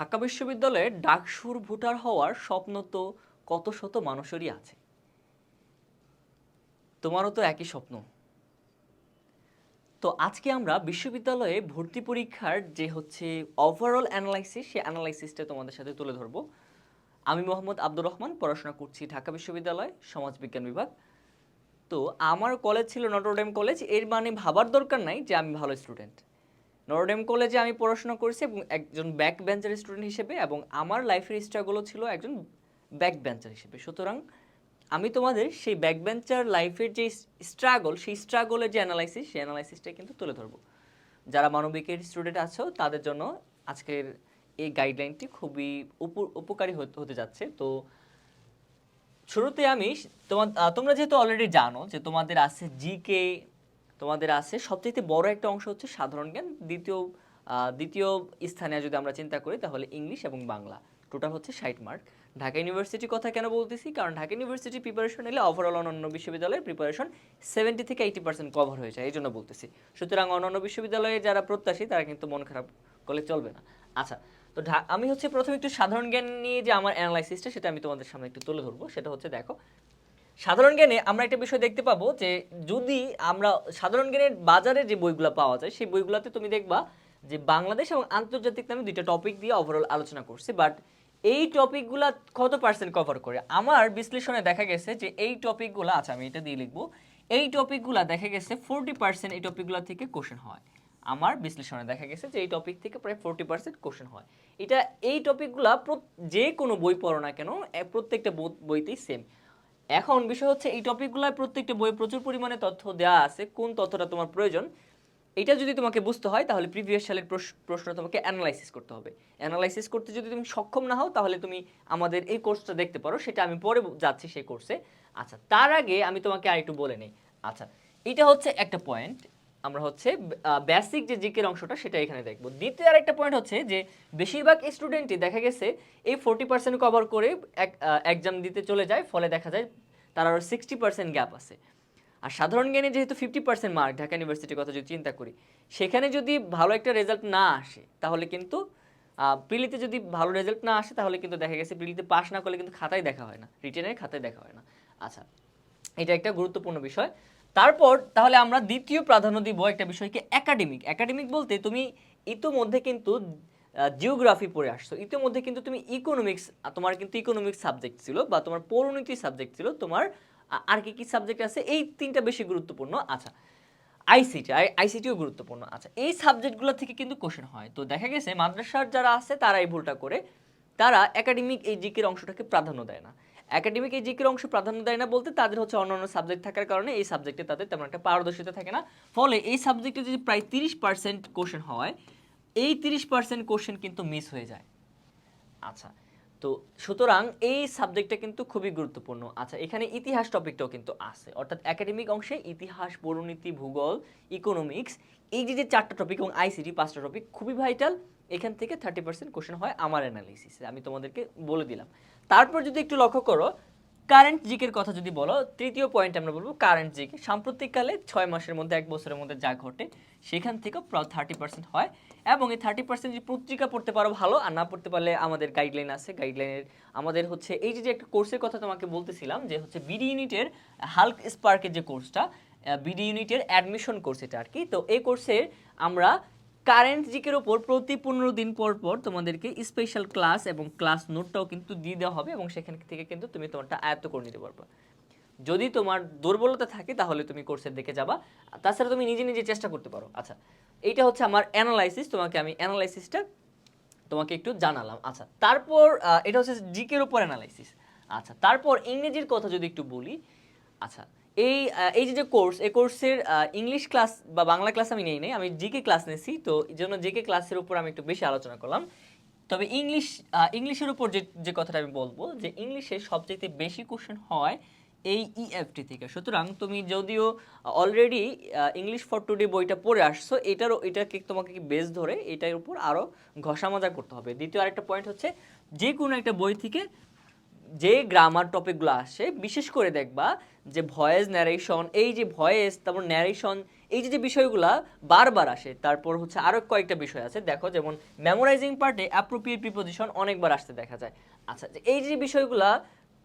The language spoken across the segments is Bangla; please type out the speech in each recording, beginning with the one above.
ঢাকা বিশ্ববিদ্যালয়ে ডাকসুর ভোটার হওয়ার স্বপ্ন তো কত শত মানুষেরই আছে। তোমারও তো একই স্বপ্ন। তো আজকে আমরা বিশ্ববিদ্যালয়ে ভর্তি পরীক্ষার যে হচ্ছে ওভারঅল অ্যানালাইসিস সেই অ্যানালাইসিসটা তোমাদের সাথে তুলে ধরবো। আমি মোহাম্মদ আব্দুর রহমান, পড়াশোনা করছি ঢাকা বিশ্ববিদ্যালয় সমাজবিজ্ঞান বিভাগ। তো আমার কলেজ ছিল নটরডেম কলেজের মানে ভাবার দরকার নাই যে আমি ভালো স্টুডেন্ট নটরডেম কলেজে আমি পড়াশোনা করেছি এবং একজন ব্যাক বেঞ্চার স্টুডেন্ট হিসেবে এবং আমার লাইফের স্ট্রাগলও ছিল একজন ব্যাক বেঞ্চার হিসেবে। সুতরাং আমি তোমাদের সেই ব্যাক বেঞ্চার লাইফের যে স্ট্রাগল সেই স্ট্রাগলের যে অ্যানালাইসিস সেই অ্যানালাইসিসটা কিন্তু তুলে ধরবো। যারা মানবিকের স্টুডেন্ট আছো, তাদের জন্য আজকের এই গাইডলাইনটি খুবই উপ- উপকারী হতে হতে যাচ্ছে। তো শুরুতে আমি তোমার তোমরা যেহেতু অলরেডি জানো যে তোমাদের আছে জিকে তোমাদের আছে। সবচেয়ে বড় একটা অংশ হচ্ছে সাধারণ জ্ঞান। দ্বিতীয় দ্বিতীয় স্থানে যদি আমরা চিন্তা করি, তাহলে ইংলিশ এবং বাংলা। টোটাল হচ্ছে ষাট মার্ক ঢাকা ইউনিভার্সিটির কথা কেন বলতেছি? কারণ ঢাকা ইউনিভার্সিটি প্রিপারেশন নিলে ওভারঅল অন্যান্য বিশ্ববিদ্যালয়ের প্রিপারেশন সেভেন্টি থেকে এইটি পার্সেন্ট কভার হয়ে যায় এই জন্য বলতেছি। সুতরাং অন্যান্য বিশ্ববিদ্যালয়ে যারা প্রত্যাশী, তারা কিন্তু মন খারাপ করলে চলবে না। আচ্ছা তো আমি হচ্ছে প্রথমে একটু সাধারণ জ্ঞান নিয়ে যে আমার অ্যানালাইসিসটা সেটা আমি তোমাদের সামনে একটু তুলে ধরবো। সেটা হচ্ছে, দেখো সাধারণ জ্ঞানে আমরা একটা বিষয় দেখতে পাবো যে যদি আমরা সাধারণ জ্ঞানের বাজারে যে বইগুলো পাওয়া যায়, সেই বইগুলোতে তুমি দেখবা যে বাংলাদেশ এবং আন্তর্জাতিক নামে দুইটা টপিক দিয়ে ওভারঅল আলোচনা করছে বাট এই টপিকগুলা কত পার্সেন্ট কভার করে? আমার বিশ্লেষণে দেখা গেছে যে এই টপিকগুলো আচ্ছা আমি এটা দিয়ে লিখব, এই টপিকগুলা দেখা গেছে ফোরটি পার্সেন্ট এই টপিকগুলো থেকে কোশ্চেন হয়। আমার বিশ্লেষণে দেখা গেছে যে এই টপিক থেকে প্রায় ফোরটি পার্সেন্ট কোশ্চেন হয়। এটা এই টপিকগুলা যে কোনো বই পড়ো না কেন প্রত্যেকটা বই- বইতেই সেম এখন বিষয় হচ্ছে এই টপিকগুলোয় প্রত্যেকটা বইয়ে প্রচুর পরিমাণে তথ্য দেওয়া আছে। কোন তথ্যটা তোমার প্রয়োজন? এটা যদি তোমাকে বুঝতে হয়, তাহলে প্রিভিয়াস সালের প্রশ্ন তোমাকে অ্যানালাইসিস করতে হবে। অ্যানালাইসিস করতে যদি তুমি সক্ষম না হও, তাহলে তুমি আমাদের এই কোর্সটা দেখতে পারো। সেটা আমি পরে যাচ্ছি সেই কোর্সে আচ্ছা তার আগে আমি তোমাকে আরেকটু বলে নিই। আচ্ছা এটা হচ্ছে একটা পয়েন্ট আমরা হচ্ছে বেসিক যে জিকের অংশটা সেটা এখানে দেখব। দ্বিতীয় আরেকটা পয়েন্ট হচ্ছে যে, বেশিরভাগ স্টুডেন্টই দেখা গেছে এই ফোর্টি পার্সেন্ট কভার করে এক এক্সাম দিতে চলে যায়, ফলে দেখা যায় তার আরও সিক্সটি পার্সেন্ট গ্যাপ আছে। আর সাধারণ জ্ঞানে যেহেতু ফিফটি পার্সেন্ট মার্ক ঢাকা ইউনিভার্সিটির কথা যদি চিন্তা করি, সেখানে যদি ভালো একটা রেজাল্ট না আসে, তাহলে কিন্তু প্রিলিতে যদি ভালো রেজাল্ট না আসে, তাহলে কিন্তু দেখা গেছে প্রিলিতে পাস না করলে কিন্তু খাতায় দেখা হয় না রিটেনের খাতায় দেখা হয় না। আচ্ছা এটা একটা গুরুত্বপূর্ণ বিষয়। তারপর তাহলে আমরা দ্বিতীয় প্রাধান্য দিব একটা বিষয়কে একাডেমিক একাডেমিক বলতে তুমি ইতোমধ্যে কিন্তু জিওগ্রাফি পড়ে আসছো। ইতিমধ্যে কিন্তু তুমি ইকোনমিক্স তোমার কিন্তু ইকোনমিক্স সাবজেক্ট ছিল বা তোমার পৌরনীতি সাবজেক্ট ছিল, তোমার আর কি কি সাবজেক্ট আছে, এই তিনটা বেশি গুরুত্বপূর্ণ। আচ্ছা আইসিটি আইসিটিও গুরুত্বপূর্ণ। আচ্ছা এই সাবজেক্টগুলো থেকে কিন্তু কোশ্চেন হয়। তো দেখা গেছে, মাদ্রাসার যারা আছে তারা এই ভুলটা করে, তারা একাডেমিক এই জিকের অংশটাকে প্রাধান্য দেয় না। একাডেমিক এই জিকের অংশ প্রাধান্য দেয় না বলতে তাদের হচ্ছে অন্যান্য সাবজেক্ট থাকার কারণে এই সাবজেক্টে তাদের তেমন একটা পারদর্শিতা থাকে না। ফলে এই সাবজেক্টে যদি প্রায় তিরিশ পার্সেন্ট কোশ্চেন হয়, এই তিরিশ পার্সেন্ট কোশ্চেন কিন্তু মিস হয়ে যায়। আচ্ছা তো সুতরাং এই সাবজেক্টটা কিন্তু খুবই গুরুত্বপূর্ণ। আচ্ছা এখানে ইতিহাস টপিকটাও কিন্তু আছে। অর্থাৎ একাডেমিক অংশে ইতিহাস পরিণীতি ভূগোল ইকোনমিক্স এই যে যে চারটা টপিক এবং আইসিটি পাঁচটা টপিক খুবই ভাইটাল এখান থেকে থার্টি পার্সেন্ট কোশ্চেন হয় আমার অ্যানালিসিসে আমি তোমাদেরকে বলে দিলাম। তারপর যদি একটু লক্ষ্য করো কারেন্ট জিকের কথা যদি বলো, তৃতীয় পয়েন্ট আমরা বলব কারেন্ট জিকে সাম্প্রতিককালে ছয় মাসের মধ্যে, এক বছরের মধ্যে যা ঘটে, সেখান থেকেও থার্টি পার্সেন্ট হয়। এবং এই থার্টি পার্সেন্ট যদি পত্রিকা পড়তে পারো ভালো, আর না পড়তে পারলে আমাদের গাইডলাইন আছে। গাইডলাইনের আমাদের হচ্ছে, এই যে যে একটা কোর্সের কথা তোমাকে বলতেছিলাম, যে হচ্ছে বিডি ইউনিটের হাল্ক স্পার্কের যে কোর্সটা বিডি ইউনিটের অ্যাডমিশন কোর্স এটা আর কি। তো এই কোর্সের আমরা কারেন্ট জিকের ওপর প্রতি পনেরো দিন পর পর তোমাদেরকে স্পেশাল ক্লাস এবং ক্লাস নোটটাও কিন্তু দিয়ে দেওয়া হবে এবং সেখান থেকে কিন্তু তুমি তোমারটা আয়ত্ত করে নিতে পারবে। যদি তোমার দুর্বলতা থাকে তাহলে তুমি কোর্সের দিকে যাবা। তাছাড়া তুমি নিজে নিজে চেষ্টা করতে পারো। আচ্ছা এইটা হচ্ছে আমার অ্যানালাইসিস তোমাকে আমি অ্যানালাইসিসটা তোমাকে একটু জানালাম। আচ্ছা তারপর এটা হচ্ছে জিকের উপর অ্যানালাইসিস আচ্ছা তারপর ইংরেজির কথা যদি একটু বলি আচ্ছা এই এই যে যে কোর্স এই কোর্সের ইংলিশ ক্লাস বা বাংলা ক্লাস আমি নেই, নাই, আমি জিকে ক্লাস নিয়েছি তো এই জন্য জিকে ক্লাসের উপর আমি একটু বেশি আলোচনা করলাম। তবে ইংলিশ ইংলিশের উপর যে যে কথাটা আমি বলব, যে ইংলিশে সবচেয়ে বেশি কোশ্চেন হয় এই ইএফটি থেকে। সুতরাং তুমি যদিও অলরেডি ইংলিশ ফর টুডে বইটা পড়ে আসছো, এটারও, এটাকে তোমাকে বেস ধরে এটার উপর আরও ঘষা মাজা করতে হবে। দ্বিতীয় আরেকটা পয়েন্ট হচ্ছে যে কোনো একটা বই থেকে যে গ্রামার টপিকগুলো আসে, বিশেষ করে দেখবা যে ভয়েস ন্যারেশন এই যে ভয়েস তারপর ন্যারেশন এই যে যে বিষয়গুলা বারবার আসে, তারপর হচ্ছে আরও কয়েকটা বিষয় আছে। দেখো, যেমন মেমোরাইজিং পার্টে অ্যাপ্রোপ্রিয়েট প্রিপোজিশন অনেকবার আসতে দেখা যায়। আচ্ছা এই যে বিষয়গুলা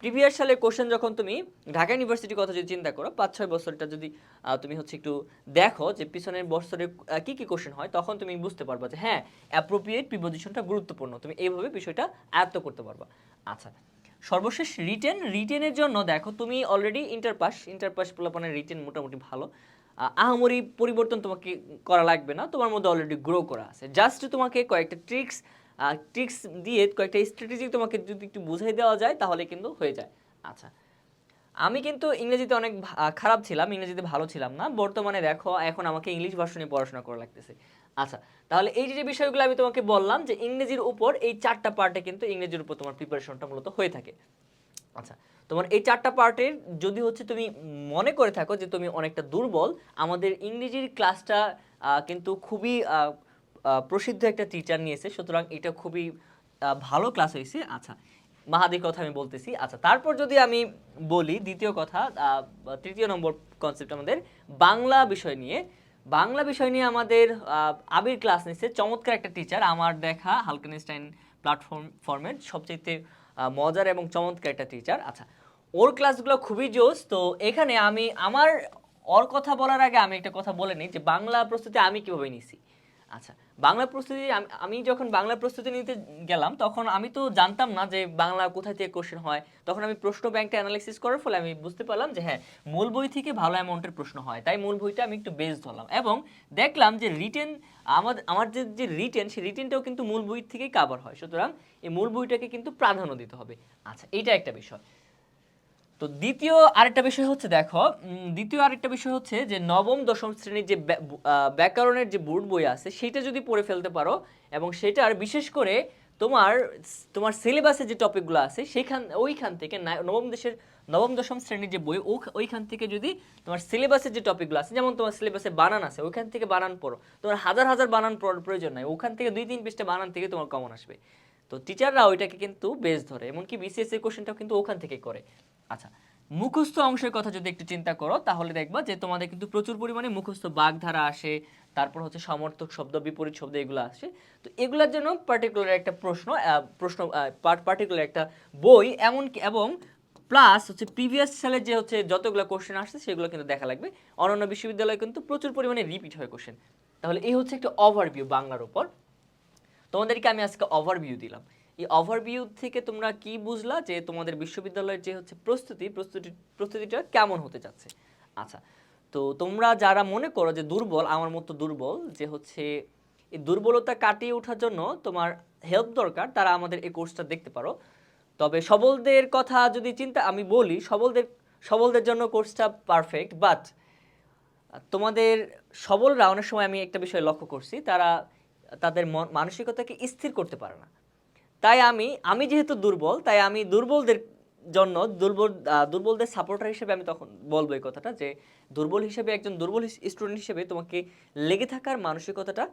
প্রিভিয়াস সালে কোশ্চেন যখন তুমি ঢাকা ইউনিভার্সিটির কথা যদি চিন্তা করো পাঁচ ছয় বছরটা যদি তুমি হচ্ছে একটু দেখো যে পিছনের বছরে কি কি কোশ্চেন হয়, তখন তুমি বুঝতে পারবা যে হ্যাঁ অ্যাপ্রোপ্রিয়েট প্রিপোজিশনটা গুরুত্বপূর্ণ। তুমি এইভাবে বিষয়টা আয়ত্ত করতে পারবা। আচ্ছা সর্বশেষ রিটেন রিটেনের জন্য দেখো তুমি already inter pass inter pass পোলাপনের written মোটামুটি ভালো। আহামরি পরিবর্তন তোমাকে করা লাগবে না, তোমার মধ্যে অলরেডি গ্রো করা আছে। জাস্ট তোমাকে কয়েকটা ট্রিক্স ট্রিক্স দিয়ে কয়েকটা স্ট্র্যাটেজি তোমাকে যদি একটু বুঝাই দেওয়া যায় তাহলে কিন্তু হয়ে যায়। আচ্ছা আমি কিন্তু ইংরেজিতে অনেক খারাপ ছিলাম, ইংরেজিতে ভালো ছিলাম না। বর্তমানে দেখো, এখন আমাকে ইংলিশ ভার্সনে পড়াশোনা করা লাগতেছে। আচ্ছা তাহলে এই যে বিষয়গুলো আমি তোমাকে বললাম যে ইংরেজির উপর এই চারটা পার্টে কিন্তু ইংরেজির উপর তোমার প্রিপারেশনটা মূলত হয়ে থাকে। আচ্ছা তোমার এই চারটা পার্টের যদি হচ্ছে তুমি মনে করে থাকো যে তুমি অনেকটা দুর্বল, আমাদের ইংরেজির ক্লাসটা কিন্তু খুবই প্রসিদ্ধ একটা টিচার নিয়েছে, সুতরাং এটা খুবই ভালো ক্লাস হয়েছে। আচ্ছা মাহাদির কথা আমি বলতেছি। আচ্ছা তারপর যদি আমি বলি দ্বিতীয় কথা তৃতীয় নম্বর কনসেপ্ট আমাদের বাংলা বিষয় নিয়ে। বাংলা বিষয় নিয়ে আমাদের আবির ক্লাস নিচ্ছে চমৎকার একটা টিচার আমার দেখা, হালকেনস্টাইন প্ল্যাটফর্ম ফর্মের সবচেয়ে মজার এবং চমৎকার একটা টিচার আচ্ছা ওর ক্লাসগুলো খুবই জোস। তো এখানে আমি, আমার ওর কথা বলার আগে আমি একটা কথা বলে নিই যে বাংলা প্রস্তুতি আমি কীভাবে নিছি। আচ্ছা বাংলা প্রস্তুতি, আমি- যখন বাংলা প্রস্তুতি নিতে গেলাম, তখন আমি তো জানতাম না যে বাংলা কোথায় থেকে কোশ্চেন হয়। তখন আমি প্রশ্ন ব্যাংকটা অ্যানালাইসিস করার ফলে আমি বুঝতে পারলাম যে হ্যাঁ মূল বই থেকে ভালো অ্যামাউন্টের প্রশ্ন হয়। তাই মূল বইটা আমি একটু বেস ধরলাম। এবং দেখলাম যে রিটেন আমার আমার যে যে রিটেন সেই রিটেনটাও কিন্তু মূল বই থেকেই কাভার হয়। সুতরাং এই মূল বইটাকে কিন্তু প্রাধান্য দিতে হবে। আচ্ছা এইটা একটা বিষয়। তো দ্বিতীয় আরেকটা বিষয় হচ্ছে, দেখো দ্বিতীয় আরেকটা বিষয় হচ্ছে যে নবম, দশম শ্রেণির যে ব্যা- ব্যাকরণের যে বোর্ড বই আছে সেটা যদি পড়ে ফেলতে পারো এবং সেটার বিশেষ করে তোমার তোমার সিলেবাসে যে টপিকগুলো আছে সেখান ওইখান থেকে নবম দেশের, নবম, দশম শ্রেণির যে বই ওইখান থেকে যদি তোমার সিলেবাসের যে টপিকগুলো আছে, যেমন তোমার সিলেবাসে বানান আছে, ওইখান থেকে বানান পড়ো। তোমার হাজার হাজার বানান পড়ার প্রয়োজন নাই, ওখান থেকে দুই, তিন পৃষ্ঠা বানান থেকে তোমার কমন আসবে। তো টিচাররা ওইটাকে কিন্তু বেস ধরে, এমনকি বিসিএস এর কোশ্চেনটাও কিন্তু ওখান থেকে করে। আচ্ছা মুখস্থ অংশের কথা যদি একটু চিন্তা করো, তাহলে দেখবা যে তোমাদের কিন্তু প্রচুর পরিমাণে মুখস্থ বাগধারা আসে, তারপর হচ্ছে সমর্থক শব্দ, বিপরীত শব্দ এগুলো আসে। তো এগুলোর জন্য পার্টিকুলার একটা প্রশ্ন প্রশ্ন পার্টিকুলার একটা বই, এমনকি এবং প্লাস হচ্ছে প্রিভিয়াস সালের যে হচ্ছে যতগুলো কোশ্চেন আসছে, সেগুলো কিন্তু দেখা লাগবে। অন্যান্য বিশ্ববিদ্যালয়ে কিন্তু প্রচুর পরিমাণে রিপিট হয় কোশ্চেন তাহলে এই হচ্ছে একটা ওভারভিউ বাংলার উপর। তোমাদেরকে আমি আজকে ওভারভিউ দিলাম। এই ওভারভিউ থেকে তোমরা কি বুঝলা যে তোমাদের বিশ্ববিদ্যালয়ের যে হচ্ছে প্রস্তুতি প্রস্তুতি, প্রস্তুতিটা কেমন হতে যাচ্ছে? আচ্ছা তো তোমরা যারা মনে করো যে দুর্বল, আমার মতো দুর্বল, যে হচ্ছে এই দুর্বলতা কাটিয়ে ওঠার জন্য তোমার হেল্প দরকার, তারা আমাদের এই কোর্সটা দেখতে পারো। তবে সবলদের কথা যদি চিন্তা, আমি বলি, সবলদের সবলদের জন্য কোর্সটা পারফেক্ট বাট তোমাদের সবলরা অনেক সময় আমি একটা বিষয় লক্ষ্য করছি, তারা তাদের মন- মানসিকতাকে স্থির করতে পারে না। তাই আমি আমি যেহেতু দুর্বল, তাই আমি দুর্বলদের জন্য দুর্বল দুর্বলদের সাপোর্টার হিসেবে আমি তখন বলব এই কথাটা যে দুর্বল হিসেবে, একজন দুর্বল স্টুডেন্ট হিসেবে তোমাকে লেগে থাকার মানসিকতাটা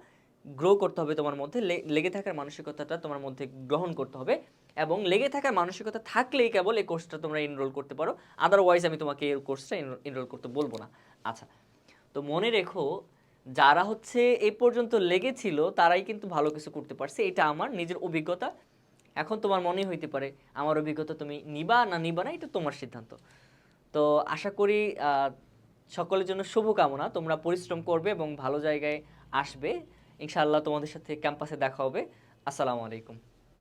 গ্রো করতে হবে তোমার মধ্যে লেগে থাকার মানসিকতাটা তোমার মধ্যে গ্রহণ করতে হবে এবং লেগে থাকার মানসিকতা থাকলেই কেবল এই কোর্সটা তোমরা এনরোল করতে পারো আদারওয়াইজ আমি তোমাকে এই কোর্সটা এনরোল করতে বলব না। আচ্ছা তো মনে রেখো যারা হচ্ছে এই পর্যন্ত লেগেছিল, তারাই কিন্তু ভালো কিছু করতে পারছে, এটা আমার নিজের অভিজ্ঞতা। এখন তোমার মনে হইতে পারে, আমার অভিজ্ঞতা তুমি নিবা না নিবা না, এটা তোমার সিদ্ধান্ত। তো আশা করি সকলের জন্য শুভকামনা। তোমরা পরিশ্রম করবে এবং ভালো জায়গায় আসবে। ইনশাআল্লাহ তোমাদের সাথে ক্যাম্পাসে দেখা হবে। আসসালামু আলাইকুম।